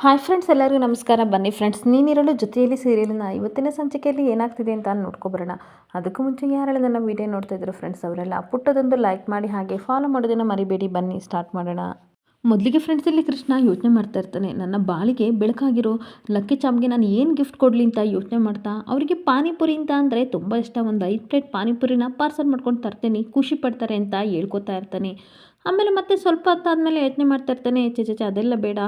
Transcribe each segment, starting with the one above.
Hi friends ಎಲ್ಲರಿಗೂ ನಮಸ್ಕಾರ. ಬನ್ನಿ ಫ್ರೆಂಡ್ಸ್ ನೀನಿರಲು ಜೊತೆಯಲ್ಲಿ ಸೀರಿಯಲ್ನ ಇವತ್ತಿನ ಸಂಚಿಕೆಯಲ್ಲಿ ಏನಾಗ್ತಿದೆ ಅಂತ ನೋಡ್ಕೊಬರೋಣ ಅದಕ್ಕೂ ಮುಂಚೆ ಯಾರೆಲ್ಲ ನನ್ನ ವೀಡಿಯೋ ನೋಡ್ತಾ ಇದ್ರು ಫ್ರೆಂಡ್ಸ್ ಅವರೆಲ್ಲ ಪುಟ್ಟದೊಂದು ಲೈಕ್ ಮಾಡಿ ಹಾಗೆ ಫಾಲೋ ಮಾಡೋದನ್ನು ಮರಿಬೇಡಿ. ಬನ್ನಿ ಸ್ಟಾರ್ಟ್ ಮಾಡೋಣ. ಮೊದಲಿಗೆ ಫ್ರೆಂಡ್ಸ್ ಇಲ್ಲಿ ಕೃಷ್ಣ ಯೋಚನೆ ಮಾಡ್ತಾ ಇರ್ತಾನೆ. ನನ್ನ ಬಾಳಿಗೆ ಬೆಳಕಾಗಿರೋ ಲಕ್ಕಿ ಚಾಮ್ಗೆ ನಾನು ಏನು ಗಿಫ್ಟ್ ಕೊಡಲಿ ಅಂತ ಯೋಚನೆ ಮಾಡ್ತಾ, ಅವರಿಗೆ ಪಾನಿಪುರಿ ಅಂತ ಅಂದರೆ ತುಂಬ ಇಷ್ಟ. ಒಂದು ಐದು ಪ್ಲೇಟ್ ಪಾನಿಪುರಿನ ಪಾರ್ಸಲ್ ಮಾಡ್ಕೊಂಡು ತರ್ತೀನಿ, ಖುಷಿ ಪಡ್ತಾರೆ ಅಂತ ಹೇಳ್ಕೊತಾ ಇರ್ತಾನೆ. ಆಮೇಲೆ ಮತ್ತೆ ಸ್ವಲ್ಪ ಹೊತ್ತಾದಮೇಲೆ ಯೋಚನೆ ಮಾಡ್ತಾ ಇರ್ತಾನೆ ಚೆ ಚೆ ಚೆ ಅದೆಲ್ಲ ಬೇಡ.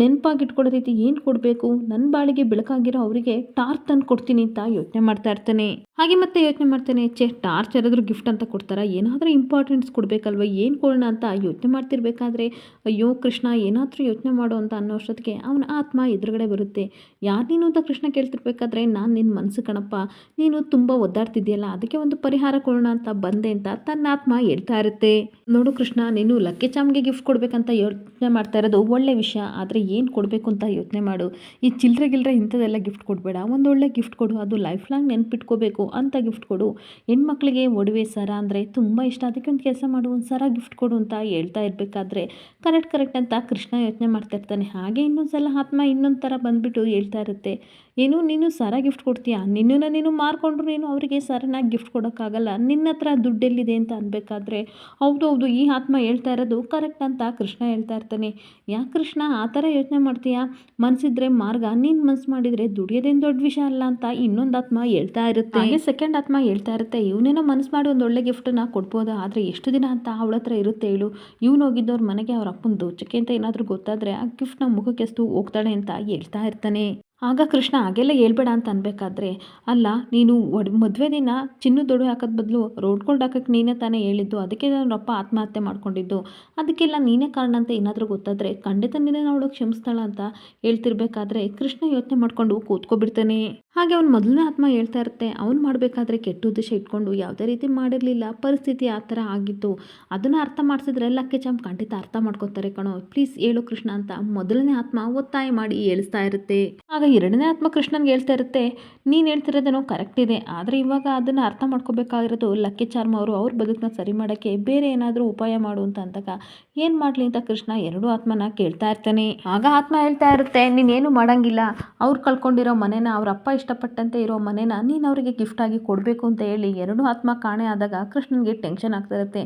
ನೆನಪಾಗಿ ಇಟ್ಕೊಳ್ಳೋ ರೀತಿ ಏನು ಕೊಡಬೇಕು? ನನ್ನ ಬಾಳಿಗೆ ಬೆಳಕಾಗಿರೋ ಅವರಿಗೆ ಟಾರ್ಚ್ ತಂದು ಕೊಡ್ತೀನಿ ಅಂತ ಯೋಚನೆ ಮಾಡ್ತಾ ಇರ್ತಾನೆ. ಹಾಗೆ ಮತ್ತೆ ಯೋಚನೆ ಮಾಡ್ತಾನೆ ಚೆ ಟಾರ್ಚ್ ಯಾರಾದರೂ ಗಿಫ್ಟ್ ಅಂತ ಕೊಡ್ತಾರಾ? ಏನಾದರೂ ಇಂಪಾರ್ಟೆನ್ಸ್ ಕೊಡಬೇಕಲ್ವ? ಏನು ಕೊಡೋಣ ಅಂತ ಯೋಚನೆ ಮಾಡ್ತಿರ್ಬೇಕಾದ್ರೆ? ಅಯ್ಯೋ, ಕೃಷ್ಣ, ಏನಾದರೂ ಯೋಚನೆ ಮಾಡು ಅಂತ ಅನ್ನೋ ಅಷ್ಟೊತ್ತಿಗೆ ಅವನ ಆತ್ಮ ಎದುರುಗಡೆ ಬರುತ್ತೆ. ಯಾರು ನೀನು ಅಂತ ಕೃಷ್ಣ ಕೇಳ್ತಿರ್ಬೇಕಾದ್ರೆ, ನಾನು ನಿನ್ನ ಮನಸ್ಸು ಕಣಪ್ಪ. ನೀನು ತುಂಬ ಒದ್ದಾಡ್ತಿದ್ದೀಯಲ್ಲ, ಅದಕ್ಕೆ ಒಂದು ಪರಿಹಾರ ಕೊಡೋಣ ಅಂತ ಬಂದೆ ಅಂತ ತನ್ನ ಆತ್ಮ ಹೇಳ್ತಾ ಇರುತ್ತೆ. ನೋಡು ಕೃಷ್ಣ, ನೀನು ಲಕ್ಕಿ ಚಾಮ್ಗೆ ಗಿಫ್ಟ್ ಕೊಡಬೇಕಂತ ಯೋಚನೆ ಮಾಡ್ತಾ ಇರೋದು ಒಳ್ಳೆ ವಿಷಯ, ಆದರೆ ಏನು ಕೊಡಬೇಕು ಅಂತ ಯೋಚನೆ ಮಾಡು. ಈ ಚಿಲ್ಲರೆ ಗಿಲ್ರೆ ಇಂಥದ್ದೆಲ್ಲ ಗಿಫ್ಟ್ ಕೊಡಬೇಡ. ಒಂದು ಒಳ್ಳೆ ಗಿಫ್ಟ್ ಕೊಡು. ಅದು ಲೈಫ್ ಲಾಂಗ್ ನೆನ್ಪಿಟ್ಕೋಬೇಕು ಅಂತ ಗಿಫ್ಟ್ ಕೊಡು. ಹೆಣ್ಮಕ್ಳಿಗೆ ಒಡವೆ ಸರ ಅಂದರೆ ತುಂಬ ಇಷ್ಟ. ಅದಕ್ಕೆ ಒಂದು ಕೆಲಸ ಮಾಡು. ಒಂದು ಸರ ಗಿಫ್ಟ್ ಕೊಡು ಅಂತ ಹೇಳ್ತಾ ಇರಬೇಕಾದ್ರೆ ಕರೆಕ್ಟ್ ಕರೆಕ್ಟ್ ಅಂತ ಕೃಷ್ಣ ಯೋಚನೆ ಮಾಡ್ತಾ ಇರ್ತಾನೆ. ಹಾಗೆ ಇನ್ನೊಂದು ಸಲ ಆತ್ಮ ಇನ್ನೊಂದು ಥರ ಬಂದುಬಿಟ್ಟು ಹೇಳ್ತಾ ಇರುತ್ತೆ. ಏನು, ನೀನು ಸರ ಗಿಫ್ಟ್ ಕೊಡ್ತೀಯಾ? ನಿನ್ನನ್ನು ನೀನು ಮಾರ್ಕೊಂಡ್ರು ನೀನು ಅವರಿಗೆ ಸರನಾಗಿ ಗಿಫ್ಟ್ ಕೊಡೋಕ್ಕಾಗಲ್ಲ. ನಿನ್ನ ಹತ್ರ ದುಡ್ಡೆಲ್ಲಿದೆ ಅಂತ ಅನ್ಬೇಕಾದ್ರೆ ಹೌದು ಹೌದು ಈ ಆತ್ಮ ಹೇಳ್ತಾ ಇರೋದು ಕರೆಕ್ಟ್ ಅಂತ ಕೃಷ್ಣ ಹೇಳ್ತಾ ಇರ್ತಾನೆ. ಯಾಕೆ ಕೃಷ್ಣ, ಆ ಥರ ಯೋಚನೆ ಮಾಡ್ತೀಯಾ? ಮನಸ್ಸಿದ್ರೆ ಮಾರ್ಗ, ನೀನು ಮನಸ್ಸು ಮಾಡಿದರೆ ದುಡಿಯೋದೇನು ದೊಡ್ಡ ವಿಷಯ ಅಲ್ಲ ಅಂತ ಇನ್ನೊಂದು ಆತ್ಮ ಹೇಳ್ತಾ ಇರುತ್ತೆ. ಹಾಗೆ ಸೆಕೆಂಡ್ ಆತ್ಮ ಹೇಳ್ತಾ ಇರುತ್ತೆ, ಇವನೇನೋ ಮನಸ್ಸು ಮಾಡಿ ಒಂದು ಒಳ್ಳೆ ಗಿಫ್ಟನ್ನು ಕೊಡ್ಬೋದು, ಆದರೆ ಎಷ್ಟು ದಿನ ಅಂತ ಅವಳ ಹತ್ರ ಇರುತ್ತೆ ಹೇಳು. ಇವನು ಹೋಗಿದ್ದವ್ರ ಮನೆಗೆ ಅವ್ರ ಅಪ್ಪನ ದೋಚಕ್ಕೆ ಅಂತ ಏನಾದರೂ ಗೊತ್ತಾದರೆ ಆ ಗಿಫ್ಟ್ನ ಮುಖಕ್ಕೆಸ್ತು ಹೋಗ್ತಾಳೆ ಅಂತ ಹೇಳ್ತಾ ಇರ್ತಾನೆ. ಆಗ ಕೃಷ್ಣ ಹಾಗೆಲ್ಲ ಹೇಳ್ಬೇಡ ಅಂತ ಅನ್ಬೇಕಾದ್ರೆ, ಅಲ್ಲ, ನೀನು ಒಡ್, ಮದುವೆ ದಿನ ಚಿನ್ನು ದೊಡ್ಡ ಹಾಕೋದ್ ಬದಲು ರೋಡ್ಕೊಂಡು ಹಾಕಕ್ಕೆ ನೀನೇ ತಾನೇ ಹೇಳಿದ್ದು, ಅದಕ್ಕೆ ನನ್ನ ಅಪ್ಪ ಆತ್ಮಹತ್ಯೆ ಮಾಡ್ಕೊಂಡಿದ್ದು. ಅದಕ್ಕೆಲ್ಲ ನೀನೇ ಕಾರಣ ಅಂತ ಏನಾದರೂ ಗೊತ್ತಾದರೆ ಖಂಡಿತ ನೀನೇ ಅವಳು ಕ್ಷಮಿಸ್ತಾಳ ಅಂತ ಹೇಳ್ತಿರ್ಬೇಕಾದ್ರೆ ಕೃಷ್ಣ ಯೋಚನೆ ಮಾಡಿಕೊಂಡು ಕೂತ್ಕೊಬಿಡ್ತಾನೆ. ಹಾಗೆ ಅವ್ನು ಮೊದಲನೇ ಆತ್ಮ ಹೇಳ್ತಾ ಇರುತ್ತೆ, ಅವ್ನು ಮಾಡಬೇಕಾದ್ರೆ ಕೆಟ್ಟ ಉದ್ದೇಶ ಇಟ್ಕೊಂಡು ಯಾವುದೇ ರೀತಿ ಮಾಡಿರಲಿಲ್ಲ, ಪರಿಸ್ಥಿತಿ ಆ ಥರ ಆಗಿತ್ತು. ಅದನ್ನು ಅರ್ಥ ಮಾಡಿಸಿದ್ರೆ ಲಕ್ಕೆ ಚಾಮ್ ಖಂಡಿತ ಅರ್ಥ ಮಾಡ್ಕೊತಾರೆ ಕಣೋ. ಪ್ಲೀಸ್ ಹೇಳು ಕೃಷ್ಣ ಅಂತ ಮೊದಲನೇ ಆತ್ಮ ಒತ್ತಾಯ ಮಾಡಿ ಹೇಳಿಸ್ತಾ ಇರುತ್ತೆ. ಆಗ ಎರಡನೇ ಆತ್ಮ ಕೃಷ್ಣನ್ಗೆ ಹೇಳ್ತಾ ಇರುತ್ತೆ, ನೀನು ಹೇಳ್ತಿರೋದೇನೋ ಕರೆಕ್ಟ್ ಇದೆ. ಆದರೆ ಇವಾಗ ಅದನ್ನು ಅರ್ಥ ಮಾಡ್ಕೋಬೇಕಾಗಿರೋದು ಲಕ್ಕೆ ಚಾರ್ಮ ಅವರು ಅವ್ರ ಬದುಕನ್ನ ಸರಿ ಮಾಡೋಕ್ಕೆ ಬೇರೆ ಏನಾದರೂ ಉಪಾಯ ಮಾಡು ಅಂತ ಅಂದಾಗ, ಏನು ಮಾಡಲಿ ಅಂತ ಕೃಷ್ಣ ಎರಡೂ ಆತ್ಮನ ಕೇಳ್ತಾ ಇರ್ತಾನೆ. ಆಗ ಆತ್ಮ ಹೇಳ್ತಾ ಇರುತ್ತೆ ನೀನೇನು ಮಾಡಂಗಿಲ್ಲ. ಅವ್ರು ಕಳ್ಕೊಂಡಿರೋ ಮನೇನ ಅವ್ರ ಅಪ್ಪ ಇಷ್ಟಪಟ್ಟಂತೆ ಇರೋ ಮನೆನ ನೀನು ಅವರಿಗೆ ಗಿಫ್ಟಾಗಿ ಕೊಡಬೇಕು ಅಂತ ಹೇಳಿ ಎರಡು ಆತ್ಮ ಕಾಣೆ ಆದಾಗ ಕೃಷ್ಣನಿಗೆ ಟೆನ್ಷನ್ ಆಗ್ತಾ ಇರುತ್ತೆ.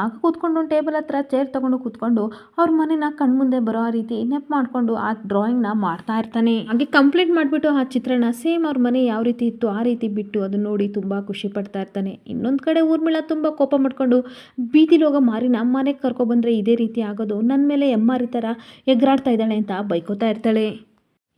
ಆಗ ಕೂತ್ಕೊಂಡು ಟೇಬಲ್ ಹತ್ರ ಚೇರ್ ತೊಗೊಂಡು ಕೂತ್ಕೊಂಡು ಅವ್ರ ಮನೇನ ಕಣ್ಮುಂದೆ ಬರೋ ರೀತಿ ನೆಪ್ ಮಾಡಿಕೊಂಡು ಆ ಡ್ರಾಯಿಂಗ್ನ ಮಾಡ್ತಾ ಇರ್ತಾನೆ. ಹಾಗೆ ಕಂಪ್ಲೀಟ್ ಮಾಡಿಬಿಟ್ಟು ಆ ಚಿತ್ರಣ ಸೇಮ್ ಅವ್ರ ಮನೆ ಯಾವ ರೀತಿ ಇತ್ತು ಆ ರೀತಿ ಬಿಟ್ಟು ಅದನ್ನ ನೋಡಿ ತುಂಬ ಖುಷಿ ಪಡ್ತಾ ಇರ್ತಾನೆ. ಇನ್ನೊಂದು ಕಡೆ ಊರ್ಮಿಳ ತುಂಬ ಕೋಪ ಮಾಡಿಕೊಂಡು ಬೀದಿಲಿ ಹೋಗೋ ನಮ್ಮ ಮನೆಗೆ ಕರ್ಕೊಬಂದ್ರೆ ಇದೇ ರೀತಿ ಆಗೋದು ನನ್ನ ಮೇಲೆ ಎಮ್ಮಾರಿ ಥರ ಎಗ್ರಾಡ್ತಾ ಇದ್ದಾಳೆ ಅಂತ ಬೈಕೋತಾ ಇರ್ತಾಳೆ.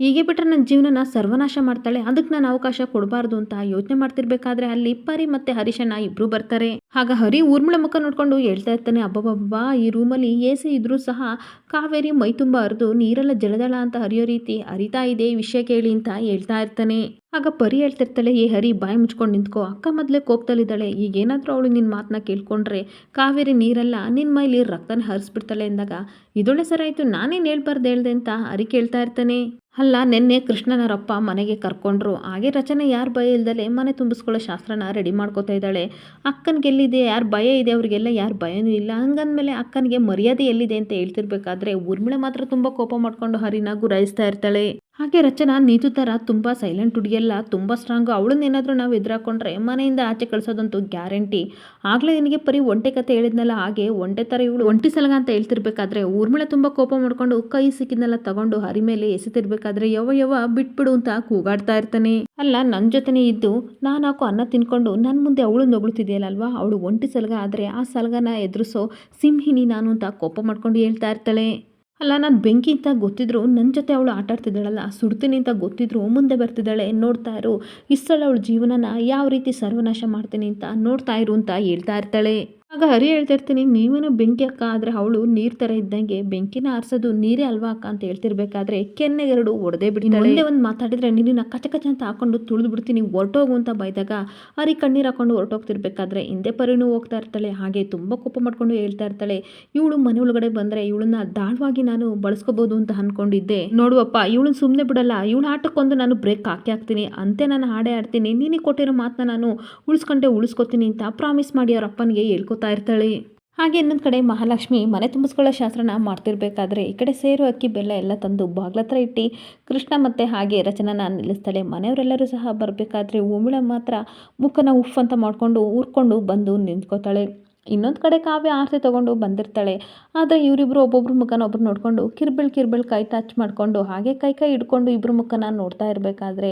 ಹೀಗೆ ಬಿಟ್ಟರೆ ನನ್ನ ಜೀವನನ ಸರ್ವನಾಶ ಮಾಡ್ತಾಳೆ. ಅದಕ್ಕೆ ನಾನು ಅವಕಾಶ ಕೊಡಬಾರ್ದು ಅಂತ ಯೋಚನೆ ಮಾಡ್ತಿರ್ಬೇಕಾದ್ರೆ ಅಲ್ಲಿ ಪರಿ ಮತ್ತೆ ಹರೀಶನ ಇಬ್ರು ಬರ್ತಾರೆ. ಆಗ ಹರಿ ಊರ್ಮಿಳ ಮುಖ ನೋಡ್ಕೊಂಡು ಹೇಳ್ತಾ ಇರ್ತಾನೆ ಅಬ್ಬಬ್ಬಬ್ಬಾ ಈ ರೂಮಲ್ಲಿ ಎ ಇದ್ರೂ ಸಹ ಕಾವೇರಿ ಮೈ ತುಂಬ ಹರಿದು ನೀರೆಲ್ಲ ಜಲದಳ ಅಂತ ಹರಿಯೋ ರೀತಿ ಹರಿತಾ ಇದೆ ವಿಷಯ ಕೇಳಿ ಅಂತ ಹೇಳ್ತಾ ಇರ್ತಾನೆ. ಆಗ ಪರಿ ಹೇಳ್ತಿರ್ತಾಳೆ, ಏ ಹರಿ, ಬಾಯಿ ಮುಚ್ಕೊಂಡು ನಿಂತ್ಕೋ. ಅಕ್ಕ ಮೊದಲೇ ಈಗ ಈಗೇನಾದರೂ ಅವಳು ನಿನ್ನ ಮಾತನ್ನ ಕೇಳ್ಕೊಂಡ್ರೆ ಕಾವೇರಿ ನೀರೆಲ್ಲ ನಿನ್ನ ಮೈಲಿ ರಕ್ತನ ಹರಿಸ್ಬಿಡ್ತಾಳೆ. ಅಂದಾಗ, ಇದೊಳ್ಳೆ ಸರ ಆಯಿತು, ನಾನೇನು ಹೇಳ್ಬಾರ್ದು ಹೇಳ್ದೆ ಅಂತ ಹರಿ ಕೇಳ್ತಾ ಇರ್ತಾನೆ. ಅಲ್ಲ, ನಿನ್ನೆ ಕೃಷ್ಣನವರಪ್ಪ ಮನೆಗೆ ಕರ್ಕೊಂಡ್ರು. ಹಾಗೆ ರಚನೆ ಯಾರು ಭಯ ಇಲ್ದಲೆ ಮನೆ ತುಂಬಿಸ್ಕೊಳ್ಳೋ ಶಾಸ್ತ್ರನ ರೆಡಿ ಮಾಡ್ಕೋತಾ ಇದ್ದಾಳೆ. ಅಕ್ಕನಿಗೆ ಎಲ್ಲಿದೆ ಯಾರು ಭಯ ಇದೆ ಅವರಿಗೆಲ್ಲ, ಯಾರು ಭಯನೂ ಇಲ್ಲ. ಹಂಗಂದಮೇಲೆ ಅಕ್ಕನಿಗೆ ಮರ್ಯಾದೆ ಎಲ್ಲಿದೆ ಅಂತ ಹೇಳ್ತಿರ್ಬೇಕಾದ್ರೆ ಊರ್ಮಿಳೆ ಮಾತ್ರ ತುಂಬ ಕೋಪ ಮಾಡ್ಕೊಂಡು ಹರಿನ ಗುರಾಯಿಸ್ತಾ ಇರ್ತಾಳೆ. ಹಾಗೆ ರಚನಾ ನೀತು ಥರ ತುಂಬ ಸೈಲೆಂಟ್ ಹುಡುಗಿಯಲ್ಲ, ತುಂಬ ಸ್ಟ್ರಾಂಗು ಅವಳನ್ನೇನಾದರೂ ನಾವು ಎದುರಾಕೊಂಡ್ರೆ ಮನೆಯಿಂದ ಆಚೆ ಕಳಿಸೋದಂತೂ ಗ್ಯಾರಂಟಿ ಆಗಲೇ ನಿನಗೆ ಪರಿ ಒಂಟೆ ಕತೆ ಹೇಳಿದ್ನಲ್ಲ, ಹಾಗೆ ಒಂಟೆ ಥರ ಇವಳು ಒಂಟಿ ಸಲಗ ಅಂತ ಹೇಳ್ತಿರ್ಬೇಕಾದ್ರೆ ಊರ್ಮಳೆ ತುಂಬ ಕೋಪ ಮಾಡ್ಕೊಂಡು ಕೈ ಸಿಕ್ಕಿದ್ನೆಲ್ಲ ತಗೊಂಡು ಹರಿ ಮೇಲೆ ಎಸಿತಿರ್ಬೇಕಾದ್ರೆ ಯವ ಯವ ಬಿಟ್ಬಿಡು ಅಂತ ಕೂಗಾಡ್ತಾ ಇರ್ತಾನೆ. ಅಲ್ಲ ನನ್ನ ಜೊತೆನೇ ಇದ್ದು ನಾನು ಹಾಕೋ ಅನ್ನ ತಿನ್ಕೊಂಡು ನನ್ನ ಮುಂದೆ ಅವಳು ನೊಗಳುತ್ತಿದೆಯಲ್ಲವಾ ಅಲ್ವಾ ಅವಳು ಒಂಟಿ ಸಲಗ ಆದರೆ ಆ ಸಲಗನ ಎದುರಿಸೋ ಸಿಂಹಿನಿ ನಾನು ಅಂತ ಕೋಪ ಮಾಡ್ಕೊಂಡು ಹೇಳ್ತಾ ಇರ್ತಾಳೆ. ಅಲ್ಲ, ನಾನು ಬೆಂಕಿ ಅಂತ ಗೊತ್ತಿದ್ರು ನನ್ನ ಜೊತೆ ಅವಳು ಆಟಾಡ್ತಿದ್ದಾಳಲ್ಲ ಸುಡ್ತೀನಿ ಅಂತ ಗೊತ್ತಿದ್ರು, ಮುಂದೆ ಬರ್ತಿದ್ದಾಳೆ, ನೋಡ್ತಾ ಇರು. ಇಷ್ಟಳ ಅವಳ ಜೀವನನ ಯಾವ ರೀತಿ ಸರ್ವನಾಶ ಮಾಡ್ತೀನಿ ಅಂತ ನೋಡ್ತಾ ಇರು ಅಂತ ಹೇಳ್ತಾ ಇರ್ತಾಳೆ. ಆಗ ಹರಿ ಹೇಳ್ತಾ ಇರ್ತೀನಿ ನೀವೇನು ಬೆಂಕಿ ಅಕ್ಕ ಆದರೆ ಅವಳು ನೀರು ಥರ ಇದ್ದಂಗೆ ಬೆಂಕಿನ ಆರಿಸೋದು ನೀರೇ ಅಲ್ವಾ ಅಕ್ಕ? ಅಂತ ಹೇಳ್ತಿರ್ಬೇಕಾದ್ರೆ ಕೆನ್ನೆಗೆರಡು ಒಡೆದೇ ಬಿಡಿ ಒಂದೇ ಒಂದು ಮಾತಾಡಿದ್ರೆ ನೀರಿನ ಕಚ ಕಚ ಅಂತ ಹಾಕೊಂಡು ತುಳಿದು ಬಿಡ್ತೀನಿ ಹೊರಟೋಗು ಅಂತ ಬೈದಾಗ ಹರಿ ಕಣ್ಣೀರು ಹಾಕೊಂಡು ಹೊರಟೋಗ್ತಿರ್ಬೇಕಾದ್ರೆ ಹಿಂದೆ ಪರಿನೂ ಹೋಗ್ತಾ ಇರ್ತಾಳೆ. ಹಾಗೆ ತುಂಬ ಕೋಪ ಮಾಡ್ಕೊಂಡು ಹೇಳ್ತಾ ಇರ್ತಾಳೆ ಇವಳು ಮನೆ ಒಳಗಡೆ ಬಂದರೆ ಇವಳನ್ನ ದಾಳವಾಗಿ ನಾನು ಬಳಸ್ಕೋಬೋದು ಅಂತ ಅನ್ಕೊಂಡಿದ್ದೆ. ನೋಡುವಪ್ಪ ಇವಳನ್ನ ಸುಮ್ಮನೆ ಬಿಡಲ್ಲ ಇವಳು ಆಟಕ್ಕೊಂದು ನಾನು ಬ್ರೇಕ್ ಹಾಕಿ ಹಾಕ್ತೀನಿ. ಅಂತೆ ನಾನು ಹಾಡೇ ಆಡ್ತೀನಿ ನೀನಿಗೆ ಕೊಟ್ಟಿರೋ ಮಾತನ್ನ ನಾನು ಉಳಿಸ್ಕೊಂಡೆ ಉಳಿಸ್ಕೊತೀನಿ ಅಂತ ಪ್ರಾಮಿಸ್ ಮಾಡಿ ಅವ್ರ ಅಪ್ಪನಿಗೆ ಹೇಳ್ಕೊತಾ ಇರ್ತಾಳೆ. ಹಾಗೆ ಇನ್ನೊಂದು ಕಡೆ ಮಹಾಲಕ್ಷ್ಮಿ ಮನೆ ತುಂಬಿಸ್ಕೊಳ್ಳೋ ಶಾಸ್ತ್ರನ ಮಾಡ್ತಿರ್ಬೇಕಾದ್ರೆ ಈ ಕಡೆ ಸೇರು ಅಕ್ಕಿ ಬೆಲ್ಲ ಎಲ್ಲ ತಂದು ಬಾಗ್ಲತ್ರ ಇಟ್ಟು ಕೃಷ್ಣ ಮತ್ತು ಹಾಗೆ ರಚನನ ನಿಲ್ಲಿಸ್ತಾಳೆ. ಮನೆಯವರೆಲ್ಲರೂ ಸಹ ಬರಬೇಕಾದ್ರೆ ಉಮಿಳ ಮಾತ್ರ ಮುಖನ ಉಫ್ ಅಂತ ಮಾಡಿಕೊಂಡು ಊರ್ಕೊಂಡು ಬಂದು ನಿಂತ್ಕೋತಾಳೆ. ಇನ್ನೊಂದು ಕಡೆ ಕಾವ್ಯ ಆರತಿ ತೊಗೊಂಡು ಬಂದಿರ್ತಾಳೆ. ಆದರೆ ಇವರಿಬ್ಬರು ಒಬ್ಬೊಬ್ರ ಮುಖನ ಒಬ್ರು ನೋಡಿಕೊಂಡು ಕಿರ್ಬಿಳ್ ಕಿರ್ಬಿಳ್ ಕೈ ಟಚ್ ಮಾಡಿಕೊಂಡು, ಹಾಗೆ ಕೈ ಕೈ ಹಿಡ್ಕೊಂಡು ಇಬ್ಬರು ಮುಖನ ನೋಡ್ತಾ ಇರಬೇಕಾದ್ರೆ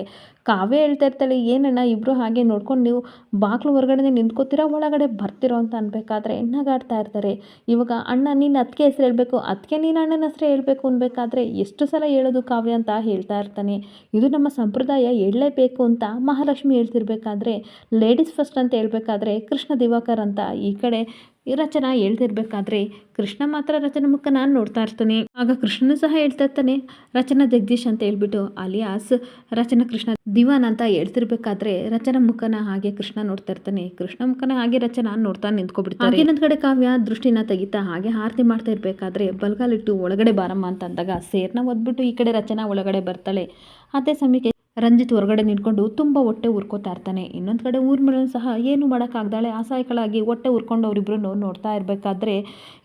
ಕಾವ್ಯ ಹೇಳ್ತಾ ಇರ್ತಾಳೆ, ಏನಣ್ಣ ಇಬ್ಬರು ಹಾಗೆ ನೋಡ್ಕೊಂಡು ನೀವು ಬಾಗ್ಲು ಹೊರಗಡೆ ನಿಂತ್ಕೋತೀರಾ, ಒಳಗಡೆ ಬರ್ತಿರೋ ಅಂತ ಅನ್ಬೇಕಾದ್ರೆ ನಗಾಡ್ತಾ ಇರ್ತಾರೆ. ಇವಾಗ ಅಣ್ಣ, ನೀನು ಅದಕ್ಕೆ ಹೆಸರು ಹೇಳಬೇಕು ಅದಕ್ಕೆ ನೀನು ಅಣ್ಣನ ಹೆಸರು ಹೇಳಬೇಕು ಅನ್ಬೇಕಾದ್ರೆ ಎಷ್ಟು ಸಲ ಹೇಳೋದು ಕಾವ್ಯ ಅಂತ ಹೇಳ್ತಾ ಇರ್ತಾನೆ. ಇದು ನಮ್ಮ ಸಂಪ್ರದಾಯ, ಹೇಳಲೇಬೇಕು ಅಂತ ಮಹಾಲಕ್ಷ್ಮಿ ಹೇಳ್ತಿರ್ಬೇಕಾದ್ರೆ ಲೇಡೀಸ್ ಫಸ್ಟ್ ಅಂತ ಹೇಳ್ಬೇಕಾದ್ರೆ ಕೃಷ್ಣ ದಿವಾಕರ್ ಅಂತ ಈ ಕಡೆ ರಚನ ಹೇಳ್ತಿರ್ಬೇಕಾದ್ರೆ ಕೃಷ್ಣ ಮಾತ್ರ ರಚನ ಮುಖ ನಾನು ನೋಡ್ತಾ ಇರ್ತಾನೆ. ಆಗ ಕೃಷ್ಣನು ಸಹ ಹೇಳ್ತಾ ಇರ್ತಾನೆ, ರಚನಾ ಜಗದೀಶ್ ಅಂತ ಹೇಳ್ಬಿಟ್ಟು ಅಲಿಯಾಸ್ ರಚನಾ ಕೃಷ್ಣ ದಿವಾನ್ ಅಂತ ಹೇಳ್ತಿರ್ಬೇಕಾದ್ರೆ ರಚನಾ ಮುಖನ ಹಾಗೆ ಕೃಷ್ಣ ನೋಡ್ತಾ ಇರ್ತಾನೆ. ಕೃಷ್ಣ ಮುಖನ ಹಾಗೆ ರಚನಾ ನೋಡ್ತಾ ನಿಂತ್ಕೊಬಿಡ್ತಾರೆ. ಇನ್ನೊಂದ್ ಕಡೆ ಕಾವ್ಯ ದೃಷ್ಟಿನ ತೆಗಿತಾ ಹಾಗೆ ಆರತಿ ಮಾಡ್ತಾ ಇರ್ಬೇಕಾದ್ರೆ ಬಲ್ಗಾಲಿಟ್ಟು ಒಳಗಡೆ ಬಾರಮ್ಮ ಅಂತ ಅಂದಾಗ ಸೇರ್ನ ಒದ್ಬಿಟ್ಟು ಈ ಕಡೆ ರಚನಾ ಒಳಗಡೆ ಬರ್ತಾಳೆ. ಅದೇ ಸಮಯಕ್ಕೆ ರಂಜಿತ್ ಹೊರಗಡೆ ನಿಂತ್ಕೊಂಡು ತುಂಬ ಹೊಟ್ಟೆ ಉರ್ಕೋತಾ ಇರ್ತಾನೆ. ಇನ್ನೊಂದು ಕಡೆ ಊರ್ಮಿಳನ್ ಸಹ ಏನು ಮಾಡೋಕ್ಕಾಗ್ದಾಳೆ? ಅಸಹಾಯಕಳಾಗಿ ಹೊಟ್ಟೆ ಉರ್ಕೊಂಡು ಅವರಿಬ್ಬರು ನೋಡ್ತಾ ಇರಬೇಕಾದ್ರೆ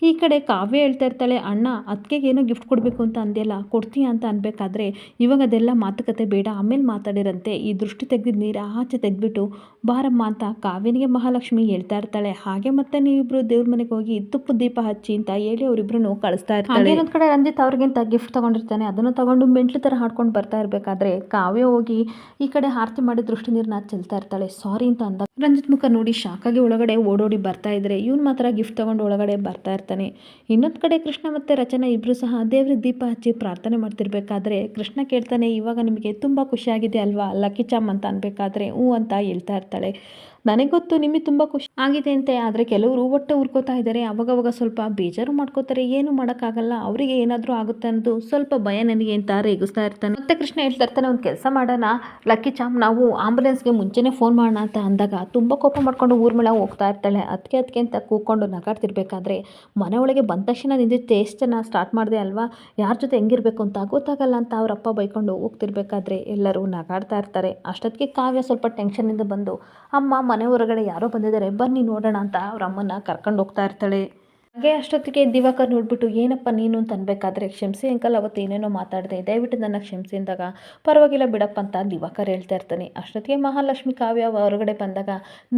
ಈ ಕಡೆ ಕಾವ್ಯ ಹೇಳ್ತಾ ಇರ್ತಾಳೆ, ಅಣ್ಣ ಅದಕ್ಕೆ ಏನೋ ಗಿಫ್ಟ್ ಕೊಡಬೇಕು ಅಂತ ಅಂದೆಲ್ಲ ಕೊಡ್ತೀಯ ಅಂತ ಅನ್ಬೇಕಾದ್ರೆ ಇವಾಗ ಅದೆಲ್ಲ ಮಾತುಕತೆ ಬೇಡ, ಆಮೇಲೆ ಮಾತಾಡಿರಂತೆ. ಈ ದೃಷ್ಟಿ ತೆಗೆದಿದ್ದ ನೀರು ಆಚೆ ತೆಗೆದ್ಬಿಟ್ಟು, ಬಾರಮ್ಮ ಅಂತ ಕಾವ್ಯನಿಗೆ ಮಹಾಲಕ್ಷ್ಮಿ ಹೇಳ್ತಾ ಇರ್ತಾಳೆ. ಹಾಗೆ ಮತ್ತೆ ನೀವಿಬ್ರು ದೇವ್ರ ಮನೆಗೆ ಹೋಗಿ ತುಪ್ಪ ದೀಪ ಹಚ್ಚಿ ಅಂತ ಹೇಳಿ ಅವರಿಬ್ರು ಕಳಿಸ್ತಾ ಇರ್ತಾಳೆ. ಇನ್ನೊಂದು ಕಡೆ ರಂಜಿತ್ ಅವ್ರಿಗಿಂತ ಗಿಫ್ಟ್ ತಗೊಂಡಿರ್ತಾನೆ, ಅದನ್ನು ತಗೊಂಡು ಮೆಂಟ್ಲು ಥರ ಹಾಡ್ಕೊಂಡು ಬರ್ತಾ ಇರಬೇಕಾದ್ರೆ ಕಾವ್ಯ ಹೋಗಿ ಈ ಕಡೆ ಆರತಿ ಮಾಡಿ ದೃಷ್ಟಿ ನೀರನ್ನ ಚೆಲ್ತಾ ಇರ್ತಾಳೆ. ಸಾರಿ ಅಂತ ಅಂದ ರಂಜಿತ್ ಮುಖ ನೋಡಿ ಶಾಕಾಗಿ ಒಳಗಡೆ ಓಡೋಡಿ ಬರ್ತಾ ಇದ್ರೆ ಇವ್ನು ಮಾತ್ರ ಗಿಫ್ಟ್ ತಗೊಂಡು ಒಳಗಡೆ ಬರ್ತಾ ಇರ್ತಾನೆ. ಇನ್ನೊಂದು ಕಡೆ ಕೃಷ್ಣ ಮತ್ತು ರಚನಾ ಇಬ್ಬರು ಸಹ ದೇವ್ರಿಗೆ ದೀಪ ಹಚ್ಚಿ ಪ್ರಾರ್ಥನೆ ಮಾಡ್ತಿರ್ಬೇಕಾದ್ರೆ ಕೃಷ್ಣ ಕೇಳ್ತಾನೆ, ಇವಾಗ ನಿಮಗೆ ತುಂಬ ಖುಷಿಯಾಗಿದೆ ಅಲ್ವಾ? ಲಕ್ಕಿ ಚಾಮ್ ಅಂತ ಅನ್ಬೇಕಾದ್ರೆ ಹ್ಞೂ ಅಂತ ಹೇಳ್ತಾ ಇರ್ತಾಳೆ. ನನಗೆ ಗೊತ್ತು ನಿಮಗೆ ತುಂಬ ಖುಷಿ ಆಗಿದೆ ಅಂತೆ, ಆದರೆ ಕೆಲವರು ಒಟ್ಟೆ ಉರ್ಕೋತಾ ಇದ್ದಾರೆ. ಅವಾಗವಾಗ ಸ್ವಲ್ಪ ಬೇಜಾರು ಮಾಡ್ಕೋತಾರೆ. ಏನು ಮಾಡೋಕ್ಕಾಗಲ್ಲ. ಅವರಿಗೆ ಏನಾದರೂ ಆಗುತ್ತೆ ಅನ್ನೋದು ಸ್ವಲ್ಪ ಭಯ ನನಗೆ ಅಂತ ರೇಗಿಸ್ತಾ ಇರ್ತಾನೆ. ಮತ್ತೆ ಕೃಷ್ಣ ಹೇಳ್ತಾ ಇರ್ತಾನೆ, ಒಂದು ಕೆಲಸ ಮಾಡೋಣ. ಲಕ್ಕಿ ಚಾಮ್, ನಾವು ಆಂಬುಲೆನ್ಸ್ಗೆ ಮುಂಚೆನೇ ಫೋನ್ ಮಾಡೋಣ ಅಂತ ಅಂದಾಗ ತುಂಬ ಕೋಪ ಮಾಡ್ಕೊಂಡು ಊರ್ಮಿಳ ಹೋಗ್ತಾ ಇರ್ತಾಳೆ. ಅದಕ್ಕೆ ಅದಕ್ಕೆ ಅಂತ ಕೂಕೊಂಡು ನಗಾಡ್ತಿರ್ಬೇಕಾದ್ರೆ ಮನೆ ಒಳಗೆ ಬಂದ ತಕ್ಷಣ ನಿಂದು ಟೇಸ್ಟನ್ನು ಸ್ಟಾರ್ಟ್ ಮಾಡಿದೆ ಅಲ್ವಾ? ಯಾರ ಜೊತೆ ಹೆಂಗಿರಬೇಕು ಅಂತ ಗೊತ್ತಾಗಲ್ಲ ಅಂತ ಅವರಪ್ಪ ಬೈಕೊಂಡು ಹೋಗ್ತಿರ್ಬೇಕಾದ್ರೆ ಎಲ್ಲರೂ ನಗಾಡ್ತಾ ಇರ್ತಾರೆ. ಅಷ್ಟೊತ್ತಿಗೆ ಕಾವ್ಯ ಸ್ವಲ್ಪ ಟೆನ್ಷನಿಂದ ಬಂದು, ಅಮ್ಮ ಮನೆ ಹೊರಗಡೆ ಯಾರೋ ಬಂದಿದ್ದಾರೆ ಬನ್ನಿ ನೋಡೋಣ ಅಂತ ಅವ್ರ ಅಮ್ಮನ ಕರ್ಕೊಂಡು ಹೋಗ್ತಾ ಇರ್ತಾಳೆ. ಹಾಗೆ ಅಷ್ಟೊತ್ತಿಗೆ ದಿವಾಕರ್ ನೋಡ್ಬಿಟ್ಟು, ಏನಪ್ಪ ನೀನು ಅಂತ ಅನ್ಬೇಕಾದ್ರೆ ಕ್ಷಮಿಸಿ ಅಂಕಲ್, ಅವತ್ತು ಏನೇನೋ ಮಾತಾಡಿದೆ. ದಯವಿಟ್ಟು ನನ್ನ ಕ್ಷಮಿಸಿ ಅಂದಾಗ ಪರವಾಗಿಲ್ಲ ಬಿಡಪ್ಪ ಅಂತ ದಿವಾಕರ್ ಹೇಳ್ತಾ ಇರ್ತಾನೆ. ಅಷ್ಟೊತ್ತಿಗೆ ಮಹಾಲಕ್ಷ್ಮಿ ಕಾವ್ಯ ಹೊರಗಡೆ ಬಂದಾಗ,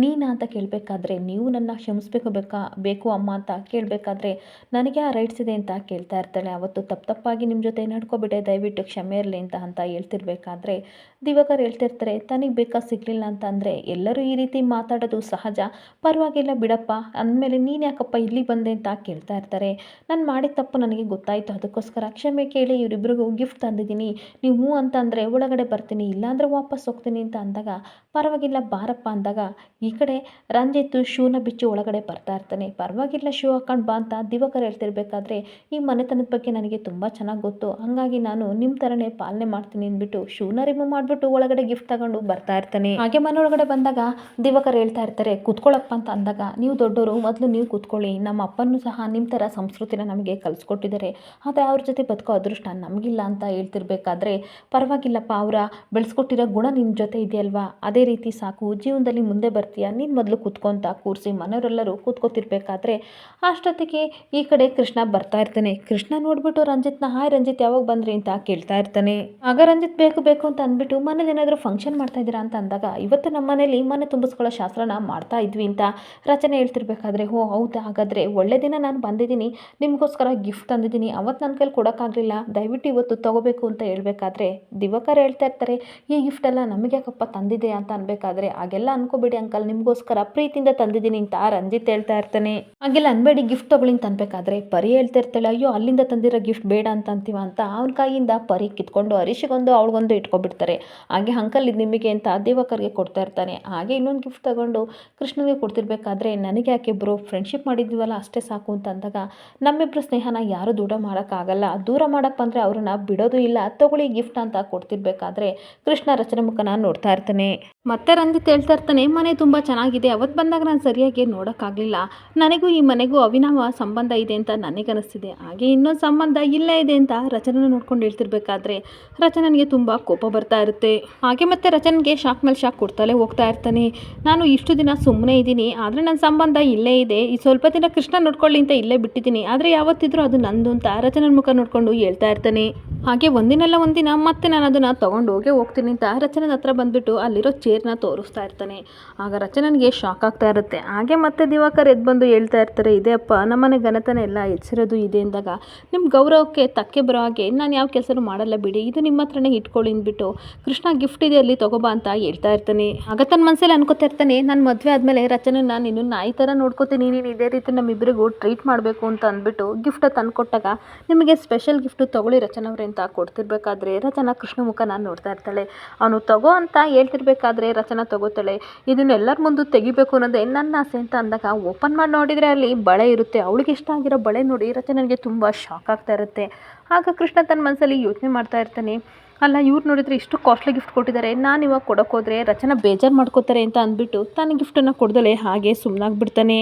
ನೀನಾ ಅಂತ ಕೇಳಬೇಕಾದ್ರೆ ನೀವು ನನ್ನ ಕ್ಷಮಿಸ್ಬೇಕು ಬೇಕಾ, ಬೇಕು ಅಮ್ಮ ಅಂತ ಕೇಳಬೇಕಾದ್ರೆ ನನಗೆ ಆ ರೈಟ್ಸ್ ಇದೆ ಅಂತ ಕೇಳ್ತಾ ಇರ್ತಾಳೆ. ಅವತ್ತು ತಪ್ಪು ತಪ್ಪಾಗಿ ನಿಮ್ಮ ಜೊತೆ ನಡ್ಕೊಬಿಟ್ಟೆ. ದಯವಿಟ್ಟು ಕ್ಷಮೆ ಇರಲಿ ಅಂತ ಅಂತ ಹೇಳ್ತಿರ್ಬೇಕಾದ್ರೆ ದಿವಾಕರ್ ಹೇಳ್ತಿರ್ತಾರೆ ತನಗೆ ಬೇಕಾ ಸಿಗಲಿಲ್ಲ ಅಂತ ಅಂದರೆ ಎಲ್ಲರೂ ಈ ರೀತಿ ಮಾತಾಡೋದು ಸಹಜ. ಪರವಾಗಿಲ್ಲ ಬಿಡಪ್ಪ. ಅಂದಮೇಲೆ ನೀನು ಯಾಕಪ್ಪ ಇಲ್ಲಿ ಬಂದೆ ಅಂತ ಕೇಳ್ತಾ ಇರ್ತಾರೆ. ನಾನು ಮಾಡಿದ ತಪ್ಪು ನನಗೆ ಗೊತ್ತಾಯಿತು. ಅದಕ್ಕೋಸ್ಕರ ಕ್ಷಮೆ ಕೇಳಿ ಇವರಿಬ್ಬರಿಗೂ ಗಿಫ್ಟ್ ತಂದಿದ್ದೀನಿ. ನೀವು ಹ್ಞೂ ಅಂತ ಅಂದರೆ ಒಳಗಡೆ ಬರ್ತೀನಿ, ಇಲ್ಲಾಂದರೆ ವಾಪಸ್ ಹೋಗ್ತೀನಿ ಅಂತ ಅಂದಾಗ ಪರವಾಗಿಲ್ಲ ಬಾರಪ್ಪ ಅಂದಾಗ ಈ ಕಡೆ ರಂಜಿತ್ ಶೂನ ಬಿಚ್ಚಿ ಒಳಗಡೆ ಬರ್ತಾ ಇರ್ತಾನೆ. ಪರವಾಗಿಲ್ಲ ಶೂ ಹಾಕೊಂಡು ಬಾ ಅಂತ ದಿವಾಕರ್ ಹೇಳ್ತಿರ್ಬೇಕಾದ್ರೆ ಈ ಮನೆತನದ ಬಗ್ಗೆ ನನಗೆ ತುಂಬ ಚೆನ್ನಾಗಿ ಗೊತ್ತು. ಹಾಗಾಗಿ ನಾನು ನಿಮ್ಮ ಥರನೇ ಪಾಲನೆ ಮಾಡ್ತೀನಿ ಅಂದ್ಬಿಟ್ಟು ಶೂನ ರಿಮೂವ್ ಮಾಡಿಬಿಟ್ಟು ಒಳಗಡೆ ಗಿಫ್ಟ್ ತಗೊಂಡು ಬರ್ತಾ ಇರ್ತಾನೆ. ಹಾಗೆ ಮನೆ ಒಳಗಡೆ ಬಂದಾಗ ದಿವಕರ್ ಹೇಳ್ತಾ ಇರ್ತಾರೆ ಕೂತ್ಕೊಳ್ಳಪ್ಪ ಅಂತ ಅಂದಾಗ, ನೀವು ದೊಡ್ಡವರು ಮೊದಲು ನೀವು ಕೂತ್ಕೊಳ್ಳಿ. ನಮ್ಮ ಅಪ್ಪನೂ ಸಹ ನಿಮ್ಮ ಥರ ಸಂಸ್ಕೃತಿನ ನಮಗೆ ಕಲಿಸ್ಕೊಟ್ಟಿದ್ದಾರೆ. ಆದರೆ ಅವ್ರ ಜೊತೆ ಬದುಕೋ ಅದೃಷ್ಟ ನಮಗಿಲ್ಲ ಅಂತ ಹೇಳ್ತಿರ್ಬೇಕಾದ್ರೆ ಪರವಾಗಿಲ್ಲಪ್ಪ, ಅವರ ಬೆಳೆಸ್ಕೊಟ್ಟಿರೋ ಗುಣ ನಿಮ್ಮ ಜೊತೆ ಇದೆಯಲ್ವಾ? ಅದೇ ರೀತಿ ಸಾಕು, ಜೀವನದಲ್ಲಿ ಮುಂದೆ ಬರ್ತೀಯ? ನೀನು ಮೊದಲು ಕೂತ್ಕೊಂತ ಕೂರಿಸಿ, ಮನೆಯವರೆಲ್ಲರೂ ಕೂತ್ಕೋತಿರ್ಬೇಕಾದ್ರೆ ಅಷ್ಟೊತ್ತಿಗೆ ಈ ಕಡೆ ಕೃಷ್ಣ ಬರ್ತಾ ಇರ್ತಾನೆ. ಕೃಷ್ಣ ನೋಡಿಬಿಟ್ಟು ರಂಜಿತ್ನ ಹಾಯ್ ರಂಜಿತ್, ಯಾವಾಗ ಬಂದ್ರಿ? ಅಂತ ಕೇಳ್ತಾ ಇರ್ತಾನೆ. ಆಗ ರಂಜಿತ್, ಬೇಕು ಬೇಕು ಅಂತ ಅಂದ್ಬಿಟ್ಟು, ಮನೇಲಿ ಏನಾದರೂ ಫಂಕ್ಷನ್ ಮಾಡ್ತಾ ಇದ್ದೀರಾ ಅಂತ ಅಂದಾಗ, ಇವತ್ತು ನಮ್ಮ ಮನೇಲಿ ಮನೆ ತುಂಬಿಸ್ಕೊಳ್ಳೋ ಶಾಸ್ತ್ರನ ಮಾಡ್ತಾ ಇದ್ವಿ ಅಂತ ರಚನೆ ಹೇಳ್ತಿರ್ಬೇಕಾದ್ರೆ ಹೋ ಹೌದಾ? ಹಾಗಾದರೆ ಒಳ್ಳೆ ದಿನ ನಾನು ಬಂದಿದ್ದೀನಿ, ನಿಮಗೋಸ್ಕರ ಗಿಫ್ಟ್ ತಂದಿದ್ದೀನಿ, ಅವತ್ತು ನನ್ನ ಕೈಲಿ ಕೊಡೋಕ್ಕಾಗಲಿಲ್ಲ, ದಯವಿಟ್ಟು ಇವತ್ತು ತಗೋಬೇಕು ಅಂತ ಹೇಳಬೇಕಾದ್ರೆ ದಿವಾಕರ್ ಹೇಳ್ತಾ ಇರ್ತಾರೆ, ಈ ಗಿಫ್ಟೆಲ್ಲ ನಮಗೆ ಯಾಕಪ್ಪ ತಂದಿದೆ ಅಂತ ಅನ್ಬೇಕಾದ್ರೆ, ಹಾಗೆಲ್ಲ ಅನ್ಕೋಬೇಡಿ ಅಂಕಲ್, ನಿಮಗೋಸ್ಕರ ಪ್ರೀತಿಯಿಂದ ತಂದಿದ್ದೀನಿ ಅಂತ ರಂಜಿತ್ ಹೇಳ್ತಾ ಇರ್ತಾನೆ. ಹಾಗೆಲ್ಲ ಅನ್ಬೇಡಿ ಗಿಫ್ಟ್ ತಗೊಳ್ಳಿ ಅಂತ ಅನ್ಬೇಕಾದ್ರೆ ಪರಿ ಹೇಳ್ತಾ ಇರ್ತಾಳೆ, ಅಯ್ಯೋ, ಅಲ್ಲಿಂದ ತಂದಿರೋ ಗಿಫ್ಟ್ ಬೇಡ ಅಂತ ಅಂತೀವ? ಅಂತ ಅವ್ನ ಕೈಯಿಂದ ಪರಿ ಕಿತ್ಕೊಂಡು ಅರಿಶಿಗೊಂದು ಅವಳಿಗೊಂದು ಇಟ್ಕೊಬಿಡ್ತಾರೆ. ಹಾಗೆ ಅಂಕಲ್ ಇದು ನಿಮಗೆ ಅಂತ ದಿವಾಕರ್ಗೆ ಕೊಡ್ತಾ ಇರ್ತಾನೆ. ಹಾಗೆ ಇನ್ನೊಂದು ಗಿಫ್ಟ್ ತಗೊಂಡು ಕೃಷ್ಣನಿಗೆ ಕೊಡ್ತಿರ್ಬೇಕಾದ್ರೆ ನನಗೆ ಯಾಕೆ ಬ್ರೋ ಫ್ರೆಂಡ್ಶಿಪ್ ಮಾಡಿದ್ವಲ್ಲ, ಅಷ್ಟೇ ಸಾಕು ಅಂತ ಅಂದಾಗ ನಮ್ಮಿಬ್ಬರ ಸ್ನೇಹನ ಯಾರು ದೂರ ಮಾಡೋಕ್ಕಾಗಲ್ಲ. ದೂರ ಮಾಡೋಕ್ಕೆ ಬಂದರೆ ಅವ್ರನ್ನ ಬಿಡೋದು ಇಲ್ಲ. ತಗೊಳ್ಳಿ ಗಿಫ್ಟ್ ಅಂತ ಕೊಡ್ತಿರ್ಬೇಕಾದ್ರೆ ಕೃಷ್ಣ ರಚನೆ ಮುಖನ ನೋಡ್ತಾ ಇರ್ತಾನೆ. ಮತ್ತೆ ರಂಜಿತ್ ಹೇಳ್ತಾ ಇರ್ತಾನೆ, ಮನೆ ತುಂಬ ಚೆನ್ನಾಗಿದೆ. ಅವತ್ತು ಬಂದಾಗ ನಾನು ಸರಿಯಾಗಿ ನೋಡೋಕ್ಕಾಗಲಿಲ್ಲ. ನನಗೂ ಈ ಮನೆಗೂ ಅವಿನಾವ ಸಂಬಂಧ ಇದೆ ಅಂತ ನನಗನ್ನಿಸ್ತಿದೆ. ಹಾಗೆ ಇನ್ನೊಂದು ಸಂಬಂಧ ಇಲ್ಲೇ ಇದೆ ಅಂತ ರಚನೆ ನೋಡ್ಕೊಂಡು ಹೇಳ್ತಿರ್ಬೇಕಾದ್ರೆ ರಚನನಿಗೆ ತುಂಬ ಕೋಪ ಬರ್ತಾ ಇರುತ್ತೆ. ಹಾಗೆ ಮತ್ತೆ ರಚನೆಗೆ ಶಾಕ್ ಮೇಲೆ ಶಾಕ್ ಕೊಡ್ತಲೇ ಹೋಗ್ತಾ ಇರ್ತಾನೆ. ನಾನು ಇಷ್ಟು ದಿನ ಸುಮ್ಮನೆ ಇದ್ದೀನಿ. ಆದರೆ ನನ್ನ ಸಂಬಂಧ ಇಲ್ಲೇ ಇದೆ. ಈ ಸ್ವಲ್ಪ ದಿನ ಕೃಷ್ಣ ನೋಡ್ಕೊಳ್ಳಿ ಅಂತ ಇಲ್ಲೇ ಬಿಟ್ಟಿದ್ದೀನಿ. ಆದರೆ ಯಾವತ್ತಿದ್ರೂ ಅದು ನಂದು ಅಂತ ರಚನನ ಮುಖ ನೋಡಿಕೊಂಡು ಹೇಳ್ತಾ ಇರ್ತಾನೆ. ಹಾಗೆ ಒಂದಿನಲ್ಲ ಒಂದಿನ ಮತ್ತೆ ನಾನು ಅದನ್ನು ತೊಗೊಂಡು ಹೋಗೇ ಹೋಗ್ತೀನಿ ಅಂತ ರಚನನ ಹತ್ರ ಬಂದುಬಿಟ್ಟು ಅಲ್ಲಿರೋ ಚೇರ್ನ ತೋರಿಸ್ತಾ ಇರ್ತಾನೆ. ಆಗ ರಚನನಿಗೆ ಶಾಕ್ ಆಗ್ತಾ ಇರುತ್ತೆ. ಹಾಗೆ ಮತ್ತೆ ದಿವಾಕರ್ ಎದ್ದು ಬಂದು ಹೇಳ್ತಾ ಇರ್ತಾರೆ, ಇದೇ ಅಪ್ಪ, ನಮ್ಮನೆ ಘನತನ ಎಲ್ಲ ಹೆಚ್ಚಿರೋದು ಇದೆ ಅಂದಾಗ ನಿಮ್ಮ ಗೌರವಕ್ಕೆ ತಕ್ಕೆ ಬರೋ ಹಾಗೆ ನಾನು ಯಾವ ಕೆಲಸನೂ ಮಾಡಲ್ಲ ಬಿಡಿ, ಇದು ನಿಮ್ಮ ಹತ್ರನೇ ಇಟ್ಕೊಳ್ಳಿ ಅಂದ್ಬಿಟ್ಟು ಕೃಷ್ಣ ಗಿಫ್ಟ್ ಇದೆ ಅಲ್ಲಿ ತಗೋಬಾ ಅಂತ ಹೇಳ್ತಾ ಇರ್ತಾನೆ. ಆಗ ತನ್ನ ಮನಸ್ಸಲ್ಲಿ ಅನ್ಕೋತಾ ಇರ್ತಾನೆ, ನಾನು ಮದುವೆ ಆದಮೇಲೆ ನಾನು ಇನ್ನೂ ನಾಯಿ ಥರ ನೋಡ್ಕೋತೀನಿ, ನೀನು ಇದೇ ರೀತಿ ನಮ್ಮಿಬ್ಬರಿಗೂ ಟ್ರೀಟ್ ಮಾಡಬೇಕು ಅಂತ ಅಂದ್ಬಿಟ್ಟು ಗಿಫ್ಟ್ ತಂದು ಕೊಟ್ಟಾಗ ನಿಮಗೆ ಸ್ಪೆಷಲ್ ಗಿಫ್ಟ್ ತಗೊಳ್ಳಿ ರಚನವ್ರೆ ಅಂತ ಕೊಡ್ತಿರ್ಬೇಕಾದ್ರೆ ರಚನಾ ಕೃಷ್ಣ ನಾನು ನೋಡ್ತಾ ಇರ್ತಾಳೆ. ಅವನು ತಗೋ ಅಂತ ಹೇಳ್ತಿರ್ಬೇಕಾದ್ರೆ ರಚನಾ ತಗೋತಾಳೆ. ಇದನ್ನೆಲ್ಲರ ಮುಂದೆ ತೆಗಿಬೇಕು ಅನ್ನೋದೇ ನನ್ನ ಆಸೆ ಅಂತ ಅಂದಾಗ ಓಪನ್ ಮಾಡಿ ನೋಡಿದರೆ ಅಲ್ಲಿ ಬಳೆ ಇರುತ್ತೆ. ಅವಳಿಗೆ ಇಷ್ಟ ಆಗಿರೋ ಬಳೆ ನೋಡಿ ರಚನನಿಗೆ ತುಂಬ ಶಾಕ್ ಆಗ್ತಾ ಇರುತ್ತೆ. ಆಗ ಕೃಷ್ಣ ತನ್ನ ಮನಸ್ಸಲ್ಲಿ ಯೋಚನೆ ಮಾಡ್ತಾ ಇರ್ತಾನೆ. ಅಲ್ಲ, ಇವ್ರು ನೋಡಿದರೆ ಇಷ್ಟು ಕಾಸ್ಟ್ಲಿ ಗಿಫ್ಟ್ ಕೊಟ್ಟಿದ್ದಾರೆ. ನಾನು ಇವಾಗ ಕೊಡೋಕೆ ಹೋದರೆ ರಚನ ಬೇಜಾರು ಮಾಡ್ಕೋತಾರೆ ಅಂತ ಅಂದ್ಬಿಟ್ಟು ತಾನು ಗಿಫ್ಟನ್ನು ಕೊಡ್ದಲೇ ಹಾಗೆ ಸುಮ್ಮನಾಗ್ಬಿಡ್ತಾನೆ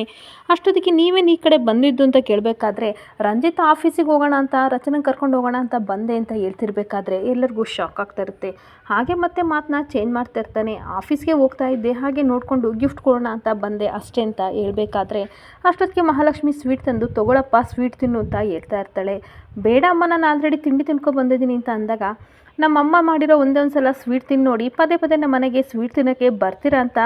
ಅಷ್ಟೊತ್ತಿಗೆ ನೀವೇನು ಈ ಕಡೆ ಬಂದಿದ್ದು ಅಂತ ಕೇಳಬೇಕಾದ್ರೆ, ರಂಜಿತ್ ಆಫೀಸಿಗೆ ಹೋಗೋಣ ಅಂತ ರಚನ ಕರ್ಕೊಂಡು ಹೋಗೋಣ ಅಂತ ಬಂದೆ ಅಂತ ಹೇಳ್ತಿರ್ಬೇಕಾದ್ರೆ ಎಲ್ಲರಿಗೂ ಶಾಕ್ ಆಗ್ತಾ ಇರುತ್ತೆ. ಹಾಗೆ ಮತ್ತೆ ಮಾತನ್ನ ಚೇಂಜ್ ಮಾಡ್ತಾ ಇರ್ತಾನೆ. ಆಫೀಸ್ಗೆ ಹೋಗ್ತಾ ಇದ್ದೆ, ಹಾಗೆ ನೋಡಿಕೊಂಡು ಗಿಫ್ಟ್ ಕೊಡೋಣ ಅಂತ ಬಂದೆ ಅಷ್ಟೇ ಅಂತ ಹೇಳಬೇಕಾದ್ರೆ, ಅಷ್ಟೊತ್ತಿಗೆ ಮಹಾಲಕ್ಷ್ಮಿ ಸ್ವೀಟ್ ತಂದು ತಗೊಳಪ್ಪ ಸ್ವೀಟ್ ತಿನ್ನು ಅಂತ ಹೇಳ್ತಾ ಇರ್ತಾಳೆ. ಬೇಡ ಅಮ್ಮ, ನಾನು ಆಲ್ರೆಡಿ ತಿಂಡಿ ತಿನ್ಕೊ ಬಂದಿದ್ದೀನಿ ಅಂತ ಅಂದಾಗ ನಮ್ಮಮ್ಮ ಮಾಡಿರೋ ಒಂದೊಂದು ಸಲ ಸ್ವೀಟ್ ತಿಂದು ನೋಡಿ, ಪದೇ ಪದೇ ನಮ್ಮ ಮನೆಗೆ ಸ್ವೀಟ್ ತಿನ್ನೋಕ್ಕೆ ಬರ್ತೀರಾ ಅಂತ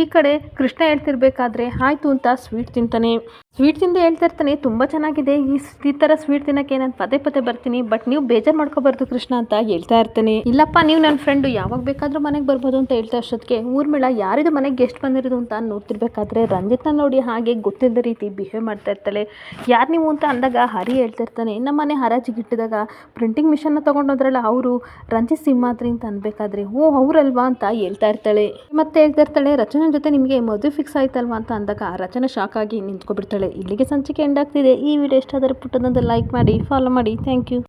ಈ ಕಡೆ ಕೃಷ್ಣ ಹೇಳ್ತಿರ್ಬೇಕಾದ್ರೆ ಆಯಿತು ಅಂತ ಸ್ವೀಟ್ ತಿಂತಾನೆ. ಸ್ವೀಟ್ ತಿಂದು ಹೇಳ್ತಾ ಇರ್ತಾನೆ, ತುಂಬ ಚೆನ್ನಾಗಿದೆ. ಈ ಈ ಥರ ಸ್ವೀಟ್ ತಿನ್ನೋಕ್ಕೆ ನಾನು ಪದೇ ಪದೇ ಬರ್ತೀನಿ ಬಟ್ ನೀವು ಬೇಜಾರು ಮಾಡ್ಕೋಬಾರ್ದು ಕೃಷ್ಣ ಅಂತ ಹೇಳ್ತಾ ಇರ್ತಾನೆ. ಇಲ್ಲಪ್ಪ, ನೀವು ನನ್ನ ಫ್ರೆಂಡು ಯಾವಾಗ ಬೇಕಾದರೂ ಮನೆಗೆ ಬರ್ಬೋದು ಅಂತ ಹೇಳ್ತಾ ಅಷ್ಟೊತ್ತಿಗೆ ಊರ್ಮಿಳ ಯಾರಿದು ಮನೆಗೆ ಗೆಸ್ಟ್ ಬಂದಿರೋದು ಅಂತ ನೋಡ್ತಿರ್ಬೇಕಾದ್ರೆ ರಂಜಿತ್ನ ನೋಡಿ ಹಾಗೆ ಗೊತ್ತಿಲ್ಲದ ರೀತಿ ಬಿಹೇವ್ ಮಾಡ್ತಾ ಇರ್ತಾಳೆ. ಯಾರು ನೀವು ಅಂತ ಅಂದಾಗ ಹರಿ ಹೇಳ್ತಾ ಇರ್ತಾನೆ. ನಮ್ಮ ಮನೆ ಹರಾಜಿಗೆ ಇಟ್ಟಿದಾಗ ಪ್ರಿಂಟಿಂಗ್ ಮಿಷನ್ನ ತೊಗೊಂಡೋದ್ರಲ್ಲ ಅವರು ರಂಜಿತ್ ಸಿಂಹಾದ್ರಿ ಅಂತ ಅನ್ಬೇಕಾದ್ರೆ, ಓ, ಅವರಲ್ವಾ ಅಂತ ಹೇಳ್ತಾ ಇರ್ತಾಳೆ. ಮತ್ತೆ ಹೇಳ್ತಾ ಇರ್ತಾಳೆ ರಚನಾ ಜೊತೆ ನಿಮಗೆ ಮದುವೆ ಫಿಕ್ಸ್ ಆಯ್ತಲ್ವಾ ಅಂತ ಅಂದಾಗ ರಚನಾ ಶಾಕ್ ಆಗಿ ನಿಂತ್ಕೊಬಿಡ್ತಾಳೆ. ಇಲ್ಲಿಗೆ ಸಂಚಿಕೆ ಎಂಡ್ ಆಗ್ತಿದೆ. ಈ ವಿಡಿಯೋ ಇಷ್ಟ ಆದರೆ ಪುಟ್ಟದೊಂದು ಲೈಕ್ ಮಾಡಿ ಫಾಲೋ ಮಾಡಿ. Thank you